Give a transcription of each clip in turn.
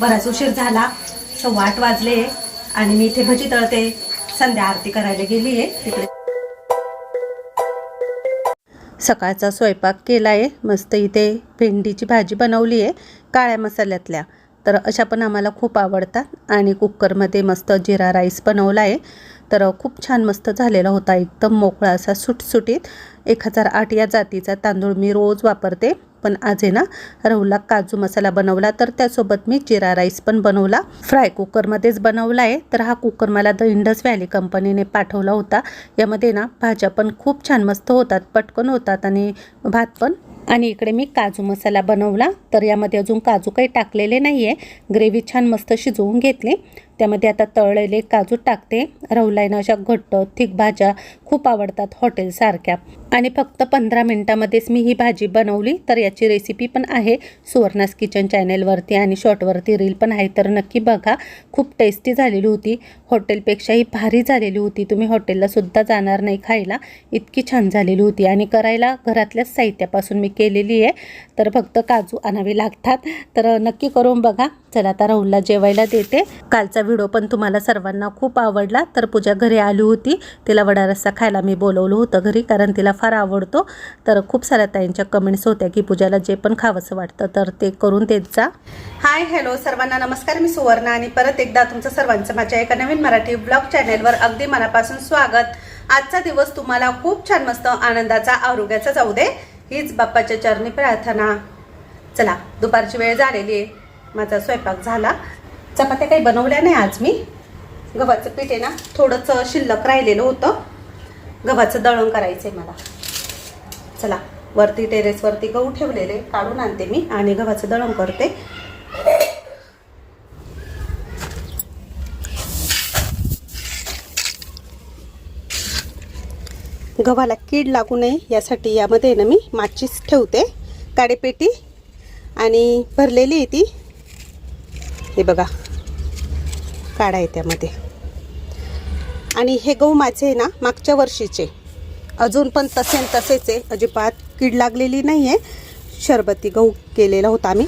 बराच उशीर झाला. सव्वा आठ वाजले आणि मी इथे भजी तळते. संध्या आरती करायला गेली आहे. तिकडे सकाळचा स्वयंपाक केला आहे मस्त इथे भेंडीची भाजी बनवली आहे काळ्या मसाल्यातल्या. तर अशा पण आम्हाला खूप आवडतात आणि कुकरमध्ये मस्त जिरा राईस बनवला आहे. तर खूप छान मस्त झालेला होता. एकदम मोकळा असा सुटसुटीत. एक हजार आठ या जातीचा तांदूळ मी रोज वापरते. पण आज आहे ना रवला काजू मसाला बनवला तर त्यासोबत मी जिरा राईस पण बनवला. फ्राय कुकरमध्येच बनवला आहे तर हा कुकर मला द इंडस व्हॅली कंपनीने पाठवला होता. यामध्ये ना भाज्या पण खूप छान मस्त होतात पटकन होतात आणि भात पण. आणि इकडे मी काजू मसाला बनवला तर यामध्ये अजून काजू काही टाकलेले नाही आहे ग्रेव्ही छान मस्त शिजवून घेतली. त्यामध्ये आता तळलेले काजू टाकते. रवलाईनं अशा घट्ट थिक भाज्या खूप आवडतात हॉटेलसारख्या आणि फक्त पंधरा मिनटामध्येच मी ही भाजी बनवली. तर याची रेसिपी पण आहे. सुवर्णास किचन चॅनेलवरती आणि शॉर्टवरती रील पण आहे. तर नक्की बघा. खूप टेस्टी झालेली होती. हॉटेलपेक्षाही भारी झालेली होती. तुम्ही हॉटेललासुद्धा जाणार नाही खायला. इतकी छान झालेली होती. आणि करायला घरातल्याच साहित्यापासून मी केलेली आहे. तर फक्त काजू आणावे लागतात. तर नक्की करून बघा. चला आता राहुलला जेवायला देते. कालचा व्हिडिओ पण तुम्हाला सर्वांना खूप आवडला. तर पूजा घरी आली होती. तिला वडा रस्सा खायला मी बोलवलं होतं घरी कारण तिला फार आवडतो. तर खूप साऱ्या ताईंच्या कमेंट्स होत्या की पूजाला जे पण खावंसं वाटतं तर ते करून देत जा. हाय हॅलो सर्वांना. नमस्कार मी सुवर्णा आणि परत एकदा तुमचं सर्वांचं माझ्या एका नवीन मराठी ब्लॉग चॅनेलवर अगदी मनापासून स्वागत. आजचा दिवस तुम्हाला खूप छान मस्त आनंदाचा आरोग्याचा जाऊ दे. हीच बाप्पाच्या चरणी प्रार्थना. चला दुपारची वेळ झालेली आहे. माझा स्वयंपाक झाला. चपात्या काही बनवल्या नाही आज मी. गव्हाचं पीठ आहे ना थोडंसं शिल्लक राहिलेलं होतं. गव्हाचं दळण करायचं आहे मला. चला वरती टेरेसवरती गहू ठेवलेले काढून आणते मी आणि गव्हाचं दळण करते. गव्हाला कीड लागू नये यासाठी यामध्ये ना मी माचीस ठेवते काडेपेटी आणि भरलेली आहे ती. हे बघा. काढा आहे त्यामध्ये. आणि हे गहू माझे ना मागच्या वर्षीचे. अजून पण तसे न तसेच आहे. अजिबात कीड लागलेली नाही आहे शरबती गहू केलेला होता आम्ही.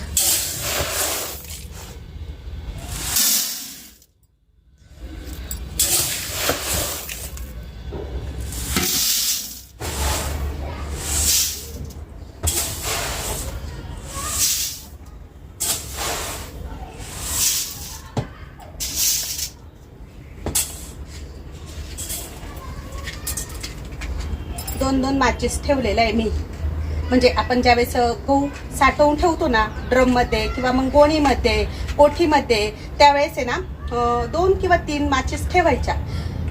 दोन ठेवलेलं आहे मी. म्हणजे आपण ज्यावेळेस गहू साठवून ठेवतो ना ड्रममध्ये किंवा मग गोणीमध्ये कोठीमध्ये त्यावेळेस आहे ना दोन किंवा तीन माचेस ठेवायच्या.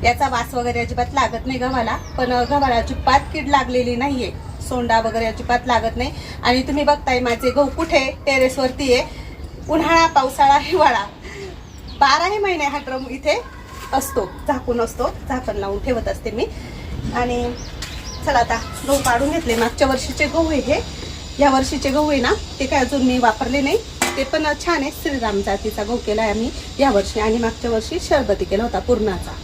याचा वास वगैरे अजिबात लागत नाही गव्हाला पण गव्हाला अजिबात कीड लागलेली नाहीये. सोंडा वगैरे अजिबात लागत नाही. आणि तुम्ही बघताय माझे गहू कुठे? टेरेसवरती आहे. उन्हाळा पावसाळा हिवाळा. बाराही महिने हा ड्रम इथे असतो झाकून असतो. झाकण लावून ठेवत असते मी. आणि चला आता गहू काढून घेतले. मागच्या वर्षीचे गहू आहे हे. या वर्षीचे गहू आहे ना ते काय अजून मी वापरले नाही. ते पण छान आहे. श्रीराम जातीचा गहू केला आहे आम्ही या वर्षी आणि मागच्या वर्षी शरबती केला होता पूर्णाचा.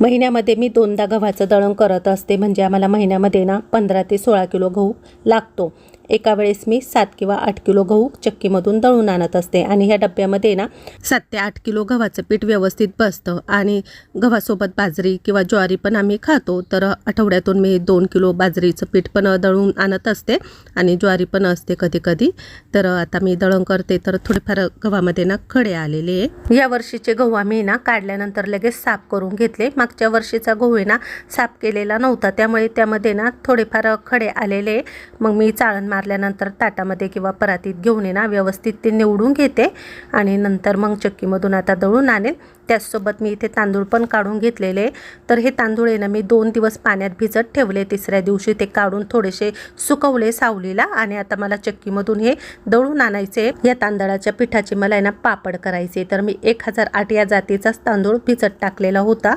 महिन्यामध्ये मी दोनदा गव्हाचं दळण करत असते. म्हणजे आम्हाला महिन्यामध्ये ना पंधरा ते सोळा किलो गहू लागतो. एका वेळेस मी सात किंवा आठ किलो गहू चक्कीमधून दळून आणत असते. आणि ह्या डब्यामध्ये ना सात ते आठ किलो गव्हाचं पीठ व्यवस्थित बसतं. आणि गव्हासोबत बाजरी किंवा ज्वारी पण आम्ही खातो. तर आठवड्यातून मी दोन किलो बाजरीचं पीठ पण दळून आणत असते. आणि ज्वारी पण असते कधी कधी. तर आता मी दळण करते. तर थोडेफार गव्हामध्ये ना खडे आलेले आहे. या वर्षीचे गहू आम्ही ना काढल्यानंतर लगेच साफ करून घेतले. मागच्या वर्षीचा गहू आहे ना साफ केलेला नव्हता. त्यामुळे त्यामध्ये ना थोडेफार खडे आलेले मग मी चाळण मारल्यानंतर ताटामध्ये किंवा परातीत घेऊन ये ना व्यवस्थित ते निवडून घेते आणि नंतर मग चक्कीमधून आता दळून आणेन त्याचसोबत मी इथे तांदूळ पण काढून घेतलेले. तर हे तांदूळ आहे ना मी दोन दिवस पाण्यात भिजत ठेवले. तिसऱ्या दिवशी ते काढून थोडेसे सुकवले सावलीला आणि आता मला चक्कीमधून हे दळून आणायचे या तांदळाच्या पिठाचे मला आहे ना पापड करायचे तर मी एक हजार आठ या जातीचाच तांदूळ भिजत टाकलेला होता.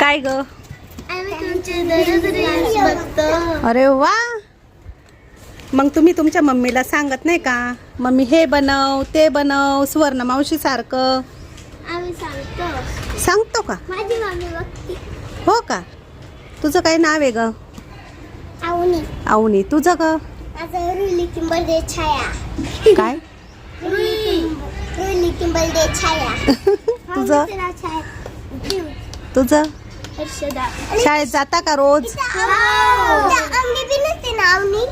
काय ग? अरे वा. मग तुम्ही तुमच्या मम्मीला सांगत नाही का? मम्मी हे बनव ते बनव सुवर्ण मावशी सारखं. सांगतो. सांगतो का? माझी मम्मी बघते. हो का? तुझं काय नाव आहे ग? आवनी. आवनी. तुझं ग? माझं रुली किंबल छाया. काय? रुली रुली किंबल छाया. तुझं? नाव छाया तुझं? शाळेत जाता का रोज? आवनी बी नसते ना आवनी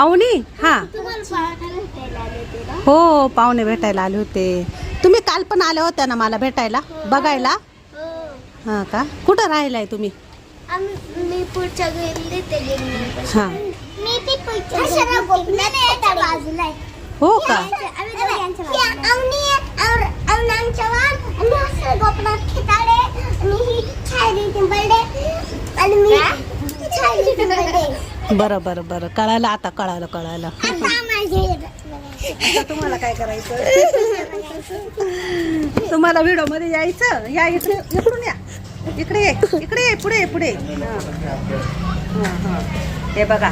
आवनी हा. तुम्हाला पाळायला भेटायला आले होते ना? हो पाहुणे भेटायला आले होते. तुम्ही काल पण आल्या होत्या ना मला भेटायला? बघायला? हो. हा का? कुठं राहिलाय तुम्ही? आम्ही मी पुढच्या घरी देते हा मी ती पुढच्या बाजूला आहे हो का बरं बरं बरं. कळालं आता कळालं कळालं. आता तुम्हाला काय करायचं? तुम्हाला व्हिडिओमध्ये यायचं? या इकडे इकडून या. इकडे ये इकडे ये पुढे ये, पुढे हा. हा, हा. हे बघा.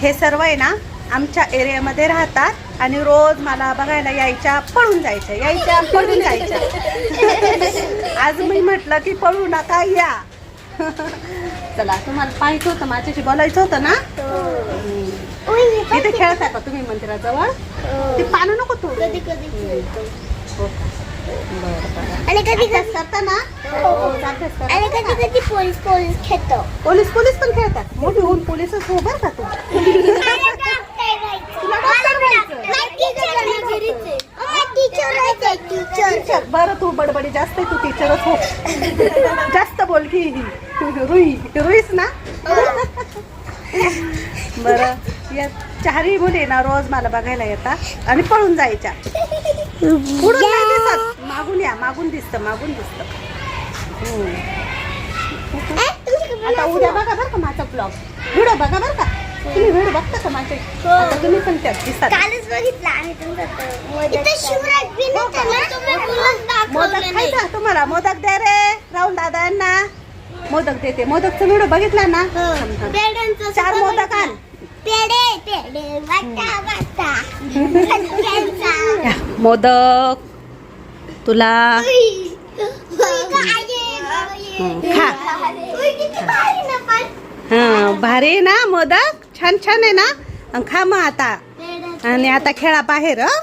हे सर्व आहे ना आमच्या एरियामध्ये राहतात आणि रोज मला बघायला यायच्या पळून जायच्या यायच्या पळून जायच्या. आज मी म्हटलं की पळू नका या. चला तुम्हाला पाहायचं होतं माझ्याशी बोलायचं होतं ना? इथे खेळता का तुम्ही मंदिराजवळ? ते पानं नको तू. कधी कधी हो आणि कधी अभ्यास करता ना? हो. आणि कधी कधी पोलीस पोलीस खेळतो. पोलीस पोलीस पण खेळतात. मोठी होऊन पोलीसच हो बरं का तू. टीचर बरं तू बडबडी जास्त तू टीचरच हो. जास्त बोल की रुई रुईस ना? बरं. या चारही मुली ना रोज मला बघायला येतात आणि पळून जायच्या. पुढून नाही दिसत? मागून या मागून दिसतं मागून दिसतं. आता उद्या बघा बरं का माझा ब्लॉग व्हिडिओ बघा बरं का? तुम्ही व्हिडिओ बघता का माझे? आता तुम्ही पण त्यात दिसतात कालच बघितला आम्ही मोदक खायचा तुम्हाला? मोदक द्या रे राहुल दादा यांना. मोदक देते. मोदकचा व्हिडिओ बघितला ना? थांब, थांब. पेड्यांचं चार मोदक आण वाटा वाटा. मोदक तुला. हं. खा. भारी ना पण. हा भारी आहे ना मोदक छान छान आहे ना खा मग आता आणि आता खेळा बाहेर हं?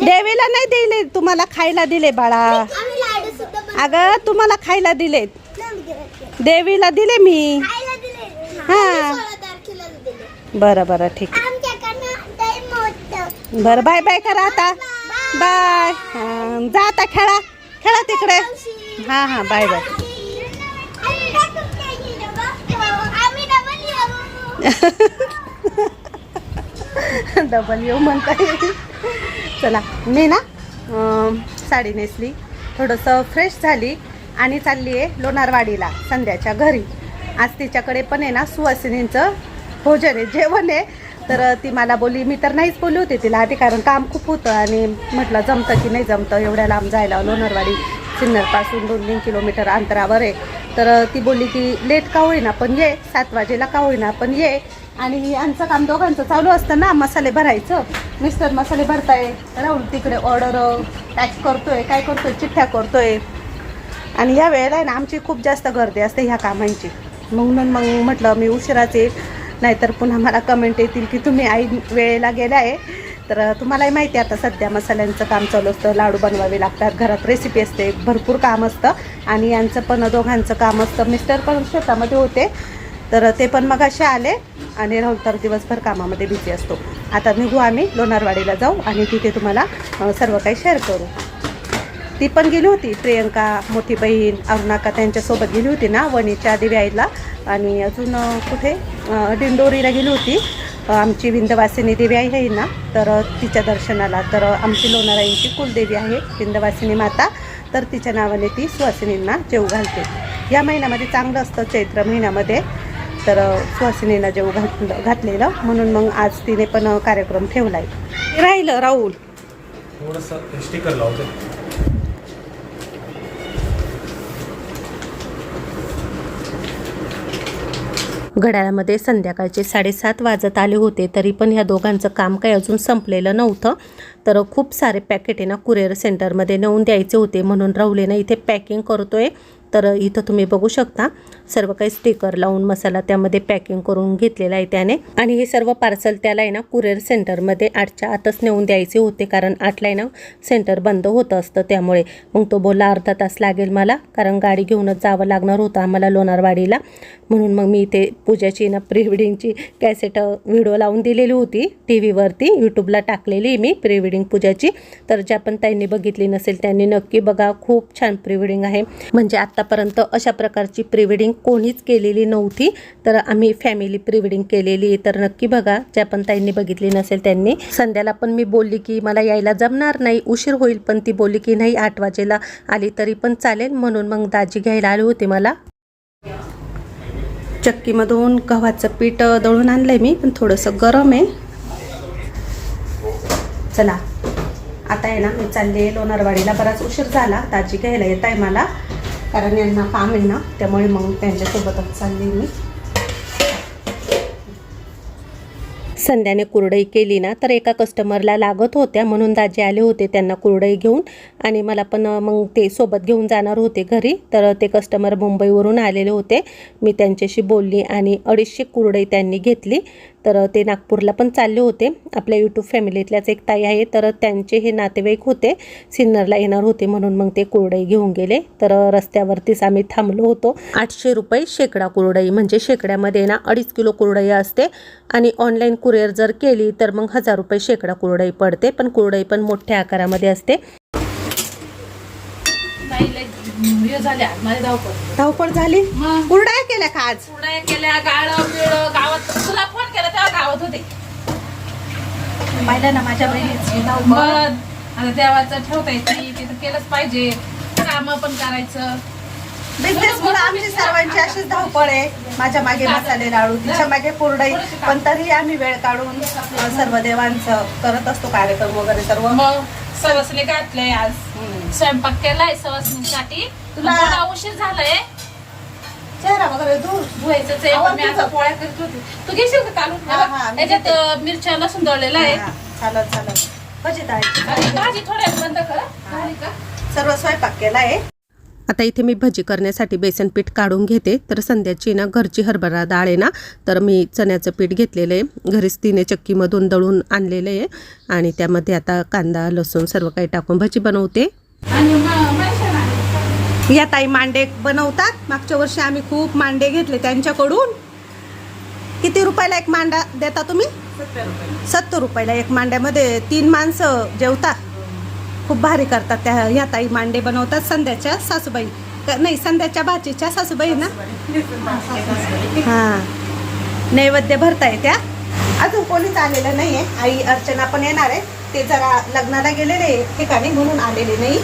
देवीला नाही दिले तुम्हाला खायला दिले बाळा. अगं तुम्हाला खायला दिले. देवीला दिले मी हा. बरं बरं ठीक मोदक. बरं बाय बाय करा आता. बाय. जा आता खेळा. खेळा तिकडे. हां हां बाय बाय. डबल येऊ. म्हणता चला मी ना साडी नेसली. थोडंसं फ्रेश झाली आणि चालली आहे लोणारवाडीला संध्याच्या घरी. आज तिच्याकडे पण आहे ना सुवासिनींचं भोजन आहे. जेवण आहे. तर ती मला बोलली मी तर नाहीच बोलली होती तिला आधी कारण काम खूप होतं आणि म्हटलं जमतं की नाही जमतं एवढ्या लांब जायला लोणारवाडी सिन्नरपासून दोन तीन किलोमीटर अंतरावर आहे. तर ती बोलली की लेट का होईना पण ये सात वाजेला का होईना पण ये. आणि आमचं काम दोघांचं चालू असतं ना मसाले भरायचं. मिस्टर मसाले भरताय राहुल तिकडे ऑर्डर पॅक करतोय काय करतोय चिठ्ठ्या करतोय. आणि या वेळेला आहे ना आमची खूप जास्त गर्दी असते ह्या कामांची. म्हणून मग म्हटलं मी उशिराच येईल. नाहीतर पुन्हा मला कमेंट येतील की तुम्ही आई वेळेला गेला आहे तर तुम्हालाही माहिती आहे आता सध्या मसाल्यांचं काम चालू असतं लाडू बनवावे लागतात घरात रेसिपी असते भरपूर काम असतं आणि यांचं पण दोघांचं काम असतं. मिस्टर पण शेतामध्ये होते तर ते पण मग असे आले आणि राहुल तर दिवसभर कामामध्ये बिझी असतो. आता निघू आम्ही लोणारवाडीला जाऊ आणि तिथे तुम्हाला सर्व काही शेअर करू. ती पण गेली होती. प्रियंका मोठी बहीण अरुणाका त्यांच्यासोबत गेली होती ना वणीच्या दिव्याईला आणि अजून कुठे? डिंडोरीला दिंडोरीला गेली होती. आमची विंदवासिनी देवी आहे ना तर तिच्या दर्शनाला. तर आमची लोणाराईंची कुलदेवी आहे विंदवासिनी माता. तर तिच्या नावाने ती सुवासिनींना जेव घालते. या महिन्यामध्ये चांगलं असतं चैत्र महिन्यामध्ये. तर अ, सुवासिनींना जेव घातलं घातलेलं. म्हणून मग आज तिने पण कार्यक्रम ठेवला आहे राहिलं राहुल. थोडंसं स्टिकर लावतो. घड्याळामध्ये संध्याकाळचे साडेसात वाजत आले होते तरी पण ह्या दोघांचं काम काही अजून संपलेलं नव्हतं. तर खूप सारे पॅकेट आहे ना कुरिअर सेंटरमध्ये नेऊन द्यायचे होते म्हणून राहुलेनं इथे पॅकिंग करतोय. तर इथं तुम्ही बघू शकता सर्व काही स्टिकर लावून मसाला त्यामध्ये पॅकिंग करून घेतलेला आहे त्याने. आणि हे सर्व पार्सल त्याला आहे ना कुरिअर सेंटरमध्ये आठच्या आतच नेऊन द्यायचे होते कारण आठला आहे ना सेंटर बंद होतं असतं त्यामुळे. मग तो बोलला अर्धा तास लागेल मला कारण गाडी घेऊनच जावं लागणार होतं आम्हाला लोणारवाडीला. म्हणून मग मी इथे पूजाची ना प्री वेडिंगची कॅसेट व्हिडिओ लावून दिलेली होती टी व्हीवरती यूट्यूबला टाकलेली मी प्री वेडिंग पूजाची. तर ज्या पण त्यांनी बघितली नसेल त्यांनी नक्की बघा खूप छान प्री वेडिंग आहे. म्हणजे आतापर्यंत अशा प्रकारची प्री वेडिंग कोणीच केलेली नव्हती. तर आम्ही फॅमिली प्री वेडिंग केलेली. तर नक्की बघा ज्या पण ताईंनी बघितली नसेल त्यांनी. संध्याला पण मी बोलली की मला यायला जमणार नाही उशीर होईल. पण ती बोलली की नाही आठ वाजेला आली तरी पण चालेल. म्हणून मग दाजी घ्यायला आली होती मला. चक्कीमधून गव्हाचं पीठ दळून आणलंय मी पण थोडंसं गरम आहे. चला. आता आहे ना मी चालले लोणारवाडीला. बराच उशीर झाला. दाजी घ्यायला येत आहे मला. कारण यांना काम आहे ना त्यामुळे मग त्यांच्यासोबतच चालली मी. संध्याने कुरडई केली ना तर एका कस्टमरला लागत होत्या म्हणून दाजी आले होते त्यांना कुरडई घेऊन. आणि मला पण मग ते सोबत घेऊन जाणार होते घरी. तर ते कस्टमर मुंबईवरून आलेले होते. मी त्यांच्याशी बोलली आणि अडीचशे कुरडई त्यांनी घेतली. तर ते नागपूरला पण चालले होते. आपल्या यूट्यूब फॅमिलीतल्याच एक ताई आहे तर त्यांचे हे नातेवाईक होते. सिन्नरला येणार होते म्हणून मग ते कुरडई घेऊन गेले. तर रस्त्यावरतीच आम्ही थांबलो होतो. आठशे रुपये शेकडा कुरडई म्हणजे शेकड्यामध्ये ना अडीच किलो कुरडई असते. आणि ऑनलाईन कुरिअर जर केली तर मग हजार रुपये शेकडा कुरडई पडते. पण कुरडई पण मोठ्या आकारामध्ये असते. धावपळ. झाली? कुरड्या केल्या का आज? पुढे केल्या गाळ गावात गावात होते. पाहिलं ना माझ्या बहिणीची मग आता देवाचं ठेवता येत तिथं केलंच पाहिजे. काम पण करायचं. बिझनेस मुळे आमची सर्वांची अशीच धावपळ आहे. माझ्या मागे मसाले लाडू तिच्यामागे कुरडई पण तरी आम्ही वेळ काढून सर्व देवांचं करत असतो कार्यक्रम वगैरे सर्व. मग सवसने घातलंय आज. स्वयंपाक केलाय सवसनीसाठी तुला- तुला उशीर झालाय. चेहरा वगैरे दूर धुवायचंच आहे पण मी आता पोळ्या करत होते. तू घेशील का हा, हा, मी त्याच्यात अं, मिरच्या लसूण दळलेला आहे. हा, चालत चालत भजी तळायची. आणि भाजी थोड्यात बंद करा झाली का? सर्व स्वयंपाक आता इथे मी भजी करण्यासाठी बेसन पीठ काढून घेते. तर संध्याची ना घरची हरभरा डाळ आहे ना तर मी चण्याचं पीठ घेतलेलं आहे. घरीच तिने चक्कीमधून दळून आणलेलं आहे. आणि त्यामध्ये आता कांदा लसूण सर्व काही टाकून भजी बनवते. आणि मग या ताई मांडे बनवतात. मागच्या वर्षी आम्ही खूप मांडे घेतले. त्यांच्याकडून किती रुपयाला एक मांडा देता तुम्ही? सत्तर रुपयाला एक मांड्यामध्ये तीन माणसं जेवतात. खूप भारी करतात त्या ह्या ताई मांडे बनवतात संध्याच्या सासूबाई. नाही संध्याच्या भाचीच्या सासूबाई ना? हां. नैवेद्य भरताय त्या. अजून कोणीच आलेलं नाही आहे आई अर्चना पण येणार आहे. ते जरा लग्नाला गेलेले ठिकाणी म्हणून आलेले नाही.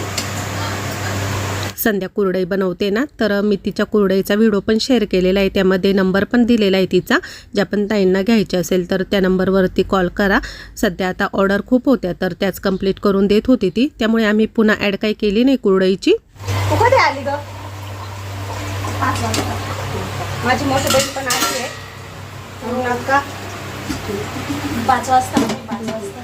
संध्या कुरडई बनवते ना तर मी तिच्या कुरडईचा व्हिडिओ पण शेअर केलेला आहे. त्यामध्ये नंबर पण दिलेला आहे तिचा ज्या पण ताईंना घ्यायचे असेल तर त्या नंबरवरती कॉल करा. सध्या आता ऑर्डर खूप होत्या तर त्याच कंप्लीट करून देत होती ती. त्यामुळे आम्ही पुन्हा ॲड काही केली नाही कुरडईची. आली ग? माझी मोठी बहीण पण आली आहे. म्हणून पाच वाजता पाच वाजता.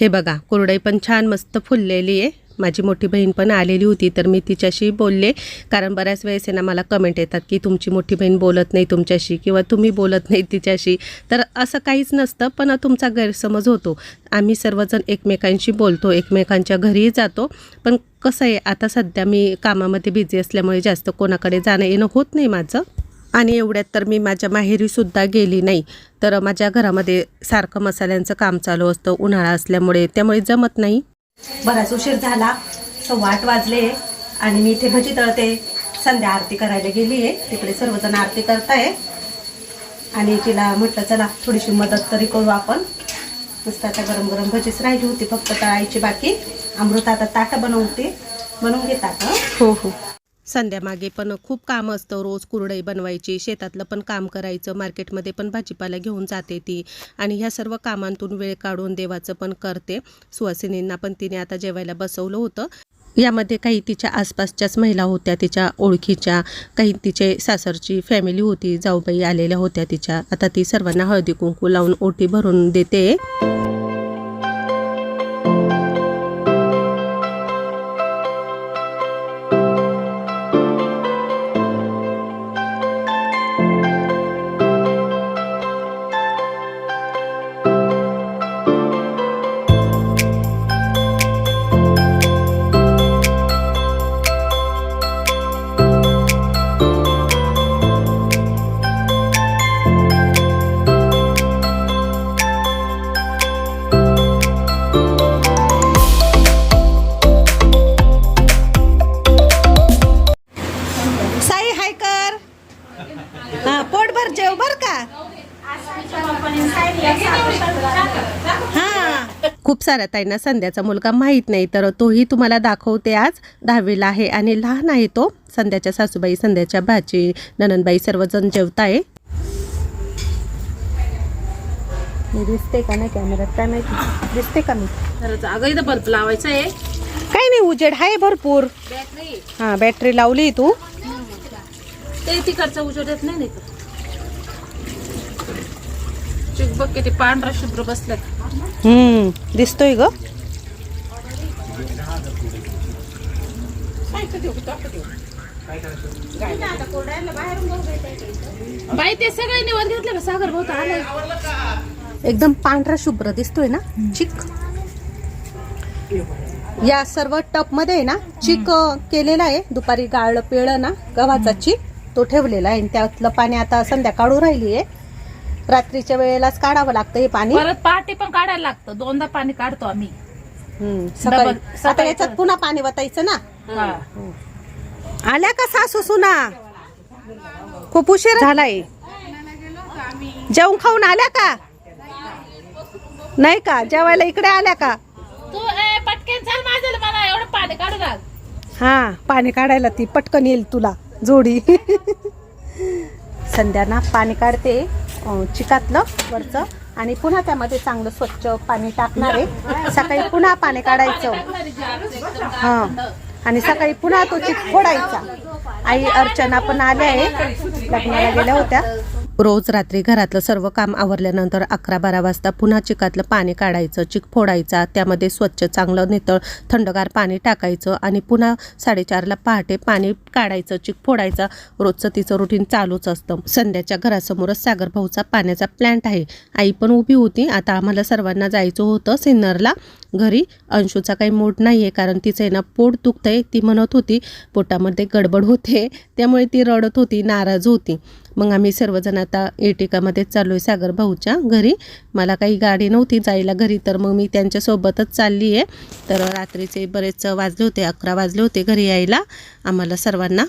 हे बघा कुरडई पण छान मस्त फुललेली आहे. माझी मोठी बहीण पण आलेली होती तर मी तिच्याशी बोलले. कारण बऱ्याच वेळेस आहे ना मला कमेंट येतात की तुमची मोठी बहीण बोलत नाही तुमच्याशी किंवा तुम्ही बोलत नाही तिच्याशी. तर असं काहीच नसतं पण तुमचा गैरसमज होतो. आम्ही सर्वजण एकमेकांशी बोलतो एकमेकांच्या घरीही जातो. पण कसं आहे आता सध्या मी कामामध्ये बिझी असल्यामुळे जास्त कोणाकडे जाणं येणं होत नाही माझं. आणि एवढ्यात तर मी माझ्या माहेरीसुद्धा गेली नाही. तर माझ्या घरामध्ये सारखं मसाल्यांचं काम चालू असतं उन्हाळा असल्यामुळे त्यामुळे जमत नाही. बराच उशीर झाला. सव्वा आठ वाजले आणि मी इथे भजी तळते. संध्या आरती करायला गेली आहे. तिकडे सर्वजण आरती करताय. आणि तिला म्हटलं चला थोडीशी मदत तरी करू आपण. मस्त आता गरम गरम भजीच राहिली होती. फक्त तळायची बाकी. अमृत आता ताटं बनवते. बनवून घे ताटं हो हो. संध्यामागे पण खूप काम असतं. रोज कुरडई बनवायची शेतातलं पण काम करायचं मार्केटमध्ये पण भाजीपाला घेऊन जाते ती. आणि ह्या सर्व कामांतून वेळ काढून देवाचं पण करते. सुवासिनींना पण तिने आता जेवायला बसवलं होतं. यामध्ये काही तिच्या आसपासच्याच महिला होत्या तिच्या ओळखीच्या काही तिचे सासरची फॅमिली होती जाऊबाई आलेल्या होत्या तिच्या. आता ती सर्वांना हळदी कुंकू लावून ओटी भरून देते. खूप साऱ्या ताईंना संध्याचा मुलगा माहीत नाही तर तोही तुम्हाला दाखवते आज. दहावीला आहे आणि लहान आहे तो. संध्याच्या सासूबाई संध्याच्या भाची ननंदबाई सर्वजण जेवताय. दिसते का नाही कॅमेऱ्यात काय माहिती? दिसते का मी तर अगं इथं बल्ब लावायचा आहे. काही नाही उजेड आहे भरपूर. बॅटरी हा बॅटरी लावली तू. ते तिकडचा उजेड येत नाही चिक बघ किती पांढरा शुभ्र बसल्यात हम्म दिसतोय ग. बाई ते सगळे निवड घेतले का? सागर भाऊ आलाय. एकदम पांढरा शुभ्र दिसतोय ना? चिक. या सर्व टपमध्ये आहे ना चिक केलेला आहे. दुपारी गाळलं पिळलं ना गव्हाचा चिक तो ठेवलेला आहे. आणि त्यातलं पाणी आता संध्या काढू राहिली आहे रात्रीच्या वेळेलाच काढावं लागतं हे पाणी. परत पहाटे पण काढायला लागतं. दोनदा पाणी काढतो आम्ही. हम्म, सकाळी. डबल- आता सकाळी याच्यात. पुन्हा पाणी वतायचं ना? हा. आल्या का सासू सुना? खूप उशीर झालाय. जेवण खाऊन आल्या का? नाही का? जेवायला इकडे आल्या का? तू ए, पटकन चाल माझ्याला मला. एवढं पाणी काढू लाग हा पाणी काढायला ती पटकन येईल तुला. जोडी. संध्याना पाणी काढते. चिकातलं वरचं. आणि पुन्हा त्यामध्ये चांगलं स्वच्छ पाणी टाकणार आहे. सकाळी पुन्हा पाणी काढायचं. हां. आणि सकाळी पुन्हा तो चिक फोडायचा. आई अर्चना पण आल्या आहे लग्नाला गेल्या होत्या. रोज रात्री घरातलं सर्व काम आवरल्यानंतर अकरा बारा वाजता पुन्हा चिकातलं पाणी काढायचं चिक फोडायचा त्यामध्ये स्वच्छ चांगलं नितळ थंडगार पाणी टाकायचं आणि पुन्हा साडेचारला पहाटे पाणी काढायचं चिक फोडायचा. रोजचं तिचं रुटीन चालूच असतं. संध्याच्या घरासमोरच सागर भाऊचा पाण्याचा प्लॅन्ट आहे. आई पण उभी होती. आता आम्हाला सर्वांना जायचं होतं सिन्नरला. घरी अंशूचा काही मूड नाही आहे कारण तिचं आहे ना पोट दुखतंय. ती म्हणत होती पोटामध्ये गडबड होते. त्यामुळे ती रडत होती नाराज होती. मग आम्ही सर्वजण आता एटिकामध्ये चाललो आहे सागर भाऊच्या घरी. मला काही गाडी नव्हती जायला घरी तर मग मी त्यांच्यासोबतच चालली आहे तर रात्रीचे बरेच वाजले होते अकरा वाजले होते घरी यायला आम्हाला सर्वांना.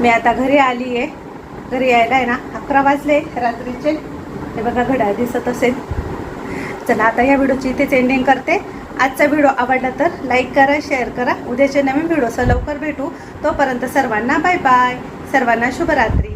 मी आता घरी आली आहे घरी यायला आहे ना अकरा वाजले रात्रीचे. हे बघा घड्याळ दिसत असेल. चला आता या व्हिडिओची इथेच एंडिंग करते. आजचा व्हिडिओ आवडला तर लाईक करा शेअर करा. उद्याचे नवीन व्हिडिओसह लवकर भेटू. तोपर्यंत सर्वांना बाय बाय सर्वांना शुभरात्री.